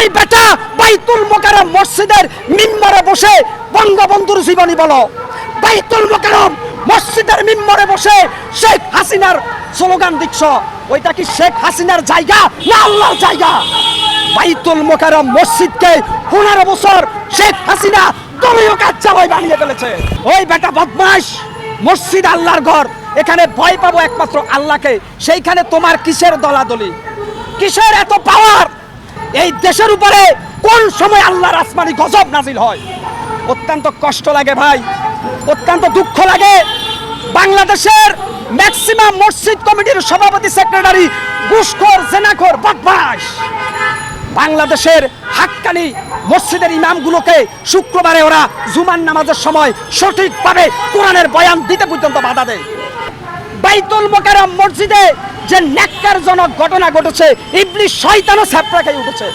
ওই বেটা বাইতুল মোকারম মসজিদের মিম্বরে বসে বঙ্গবন্ধুর জীবনী বলো। বাইতুল মোকারম মসজিদের মিম্বরে বসে শেখ হাসিনার স্লোগান দিচ্ছ। ওইটা কি শেখ হাসিনার জায়গা না আল্লাহর জায়গা? বাইতুল মোকারম মসজিদকে পনেরো বছর শেখ হাসিনা দলীয় কার্যালয় বানিয়ে ফেলেছে। ওই বেটা বদমাস মসজিদ আল্লাহর ঘর। এখানে ভয় পাবো একমাত্র আল্লাহকে। সেইখানে তোমার কিসের দলাদলি? কিসের এত পাওয়ার এই দেশের উপরে কোন সময় আল্লাহর আসমানি গজব নাজিল হয়? অত্যন্ত কষ্ট লাগে ভাই, অত্যন্ত দুঃখ লাগে। বাংলাদেশের ম্যাক্সিমাম মসজিদ কমিটির সভাপতি, সেক্রেটারি ঘুষখোর, জেনাখোর বদমাস বাংলাদেশের হাক্কানি মসজিদের ইমামগুলোকে শুক্রবারে ওরা জুমান নামাজের সময় সঠিকভাবে কোরআনের বয়ান দিতে পর্যন্ত বাধা দেয়। বাইতুল মোকারম মসজিদে যে ন্যাক্কারজনক ঘটনা ঘটেছে ইবলিশ শয়তানও ছাপড়া উঠেছে।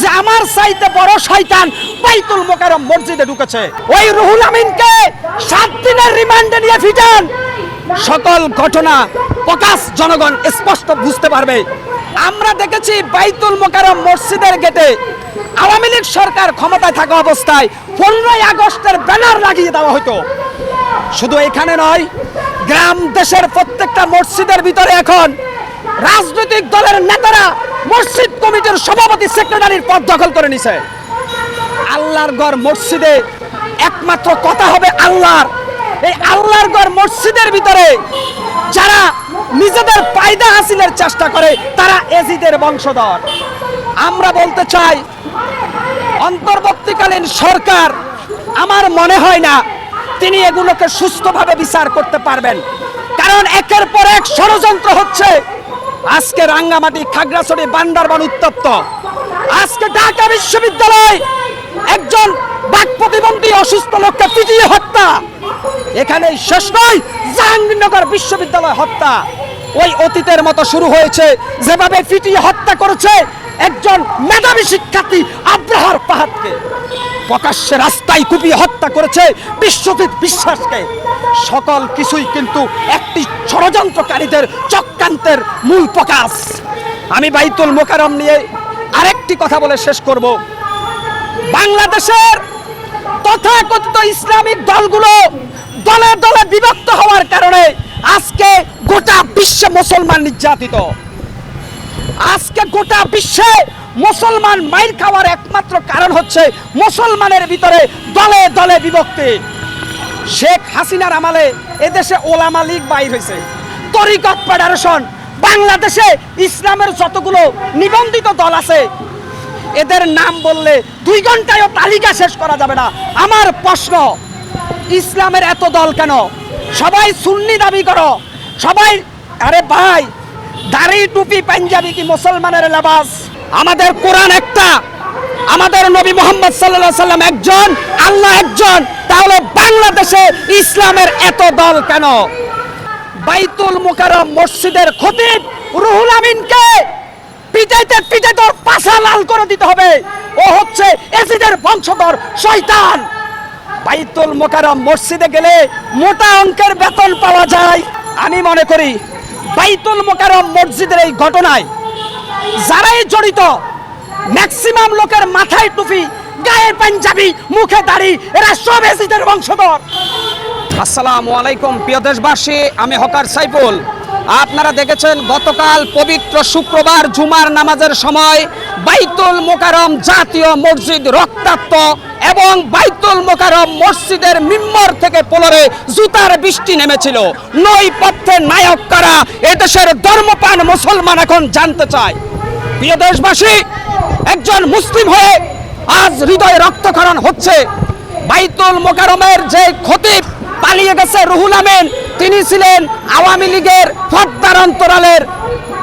যে আমার চাইতে বড় শয়তান বাইতুল মোকারম মসজিদে ঢুকেছে। ওই রুহুল আমিনকে সাত দিনের রিমান্ডে নিয়ে ফিটান। সকল ঘটনা প্রকাশ জনগণ স্পষ্ট বুঝতে পারবে। আমরা দেখেছি বাইতুল মোকারম মসজিদের গেটে আওয়ামী লীগ সরকার ক্ষমতায় থাকা অবস্থায় পনেরোই আগস্টের ব্যানার লাগিয়ে দেওয়া হতো। শুধু এখানে নয়, গ্রাম দেশের প্রত্যেকটা মসজিদের ভিতরে এখন রাজনৈতিক দলের নেতারা মসজিদ কমিটির সভাপতি, সেক্রেটারির পদ দখল করে নিছে। আল্লাহর গড় মসজিদে একমাত্র কথা হবে আল্লাহর। এই আল্লাহর গড় মসজিদের ভিতরে যারা নিজেদের পায়দা হাসিলের চেষ্টা করে, তারা এজিদের বংশধর। আমরা বলতে চাই, অন্তর্বর্তীকালীন সরকার আমার মনে হয় না তিনি এগুলোকে সুস্থভাবে বিচার করতে পারবেন। কারণ একের পর এক ষড়যন্ত্র হচ্ছে। আজকে রাঙ্গামাটি, খাগড়াছড়ি, বান্দারবান উত্তপ্ত। আজকে ঢাকা বিশ্ববিদ্যালয় একজন বাক প্রতিবন্ধী অসুস্থ লোককে পিটিয়ে হত্যা। এখানে শেষ নয়, জাহাঙ্গীরনগর বিশ্ববিদ্যালয় হত্যা। ওই অতীতের মতো শুরু হয়েছে। যেভাবে পিটিয়ে হত্যা করেছে, একজন মেধাবী শিক্ষার্থী প্রকাশ্যে রাস্তায় কুপিয়ে হত্যা করেছে বিশ্বজিৎ বিশ্বাসকে। সকল কিছুই কিন্তু একটি ষড়যন্ত্রকারীদের চক্রান্তের মূল প্রকাশ। আমি বাইতুল মোকারম নিয়ে আরেকটি কথা বলে শেষ করব। বাংলাদেশের তথাকথিত ইসলামিক দলগুলো দলে দলে বিভক্ত হওয়ার কারণে আজকে গোটা বিশ্বে মুসলমান নির্যাতিত। আজকে গোটা বিশ্বে মুসলমান মাইর খাওয়ার একমাত্র কারণ হচ্ছে মুসলমানের ভিতরে দলে দলে বিভক্তি। শেখ হাসিনার আমলে এদেশে ওলামা লীগ বাইর হয়েছে। তরিকত ফেডারেশন, বাংলাদেশে ইসলামের যতগুলো নিবন্ধিত দল আছে, এদের নাম বললে দুই ঘন্টায়ও তালিকা শেষ করা যাবে না। আমার প্রশ্ন, ইসলামের এত দল কেন? সবাই সুন্নি দাবি করো। সবাই, আরে ভাই, দাড়ি টুপি পাঞ্জাবি কি মুসলমানের লেবাস? আমাদের কোরআন একটা। আমাদের নবী মোহাম্মদ সাল্লাল্লাহু সাল্লাম একজন, আল্লাহ একজন। তাহলে বাংলাদেশে ইসলামের এত দল কেন? বাইতুল মুকাররম মসজিদের খতিব রুহুল আমিনকে পিটাইতে পিটাইতে ওর পাছা লাল করে দিতে হবে। ও হচ্ছে এজিদের বংশধর শয়তান। বাইতুল মোকারম মসজিদে গেলে মোটা অঙ্কের বেতন পাওয়া যায়। আমি মনে করি বাইতুল মোকারম মসজিদের এই ঘটনায় যারাই জড়িত ম্যাক্সিমাম লোকের মাথায় টুপি গায়ে পাঞ্জাবি, মুখে দাড়ি, এরা সব এসিদের বংশধর। আসসালামু আলাইকুম, প্রিয় দেশবাসী, আমি হকার সাইফুল। আপনারা দেখেছেন গতকাল পবিত্র শুক্রবার জুমার নামাজের সময় বাইতুল মোকারম জাতীয় মসজিদ রক্তাক্ত এবং বাইতুল মোকারম মসজিদের মিম্বর থেকে পোলরে জুতার বৃষ্টি নেমেছিল। নই পথের নায়ক কারা এদেশের ধর্মপান মুসলমান এখন জানতে চায়। প্রিয় দেশবাসী, একজন মুসলিম হয়ে আজ হৃদয়ে রক্তক্ষরণ হচ্ছে। বাইতুল মোকারমের যে খতিব, পালিয়ে গেছে রুহুল আমিন, তিনি ছিলেন আওয়ামী লীগের ফদ্দার অন্তরালের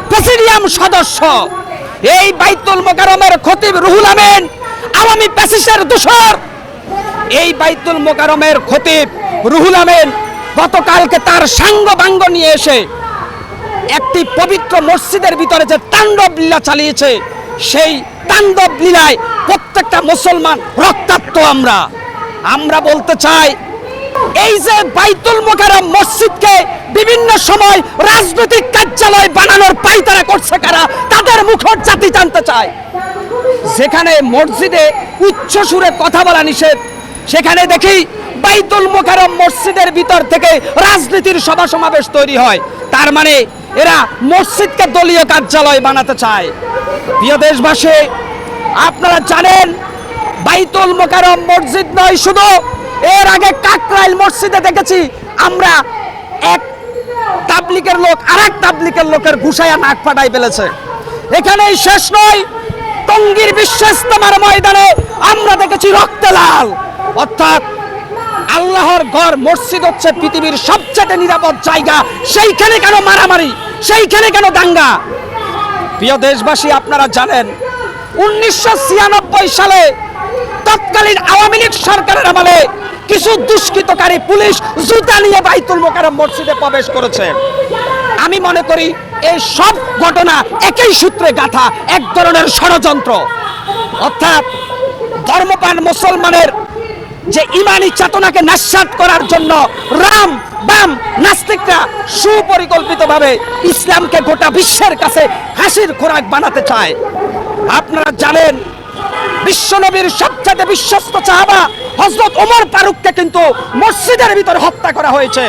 প্রেসিডিয়াম সদস্য। এই বাইতুল মোকারমের খতিব রুহুল আমিন আওয়ামী প্যাসিসের দোষর। এই বাইতুল মোকারমের খতিব রুহুল আমিন গতকালকে তার সাঙ্গ বাঙ্গ নিয়ে এসে একটি পবিত্র মসজিদের ভিতরে যে তাণ্ডব লীলা চালিয়েছে, সেই তাণ্ডব লীলায় প্রত্যেকটা মুসলমান রক্তাক্ত আমরা। আমরা বলতে চাই, এই যে বাইতুল মোকারম মসজিদকে বিভিন্ন সময় রাজনৈতিক কার্যালয় বানানোর পাইতারা করছে কারা, তাদের মুখর জাতি জানতে চায় যেখানে মসজিদে উচ্চ সুরে কথা বলা নিষেধ, সেখানে দেখি বাইতুল মোকারম মসজিদের ভিতর থেকে রাজনীতির সভা সমাবেশ তৈরি হয়। তার মানে এরা মসজিদকে দলীয় কার্যালয় বানাতে চায়। প্রিয় দেশবাসী, আপনারা জানেন, বাইতুল মোকারম মসজিদ নয়, শুধু এর আগে কাকরাইল মসজিদে দেখেছি। আমরা এক তাবলিকের লোক আর এক তাবলিকের লোকের ঘুষায়া নাক ফাটাই ফেলেছে। এখানেই শেষ নয়, টঙ্গীর বিশ্ব ইস্তেমার ময়দানে আমরা দেখেছি রক্তে লাল। অর্থাৎ আল্লাহর ঘর, মসজিদ হচ্ছে পৃথিবীর সবচেয়ে নিরাপদ জায়গা। সেইখানে কেন মারামারি? সেইখানে কেন দাঙ্গা? প্রিয় দেশবাসী, আপনারা জানেন, উনিশশো ছিয়ানব্বই সালে তৎকালীন আওয়ামী লীগ সরকারের আমলে কিছু দুষ্কৃতকারী পুলিশ জুতা নিয়ে বাইতুল মোকারম মসজিদে প্রবেশ করেছে। আমি মনে করি, এই সব ঘটনা একই সূত্রে গাথা, এক ধরনের ষড়যন্ত্র। অর্থাৎ ধর্মপান মুসলমানের যে ইমানি চেতনাকে নাস্বাত করার জন্য রাম, বাম, নাস্তিকরা সুপরিকল্পিতভাবে ইসলামকে গোটা বিশ্বের কাছে হাসির খোরাক বানাতে চায়। আপনারা জানেন বিশ্বনবীর সবচেয়ে বিশ্বস্ত চাহাবা হজরত ওমর ফারুককে কিন্তু মসজিদের ভিতরে হত্যা করা হয়েছে।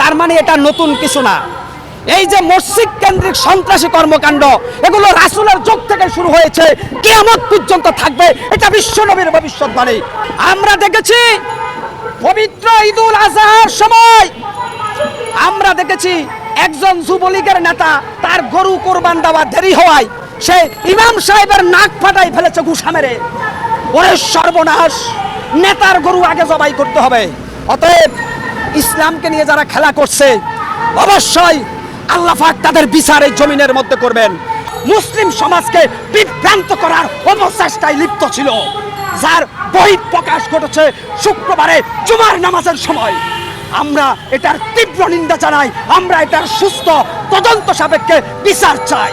তার মানে এটা নতুন কিছু না। এই যে মসজিদ কেন্দ্রিক সন্ত্রাসী কর্মকাণ্ড, এগুলো রাসুলের যুগ থেকে শুরু হয়েছে, কিয়ামত পর্যন্ত থাকবে, এটা বিশ্বনবীর ভবিষ্যৎবাণী। আমরা দেখেছি পবিত্র ঈদুল আজহার সময়, আমরা দেখেছি একজন যুবলীগের নেতা তার গরু কোরবান দেওয়া দেরি হওয়ায় সে ইমাম সাহেবের নাক ফাটাই ফেলেছে ঘুষা মেরে ওরে সর্বনাশ, নেতার গরু আগে জবাই করতে হবে। অতএব ইসলামকে নিয়ে যারা খেলা করছে, অবশ্যই আল্লাহ তাদের বিচার এই জমিনের মধ্যে করবেন। মুসলিম সমাজকে বিভ্রান্ত করার অপচেষ্টায় লিপ্ত ছিল, যার বই প্রকাশ ঘটেছে শুক্রবারে জুমার নামাজের সময়। আমরা এটার তীব্র নিন্দা জানাই, আমরা এটার সুস্থ তদন্ত সাপেক্ষে বিচার চাই।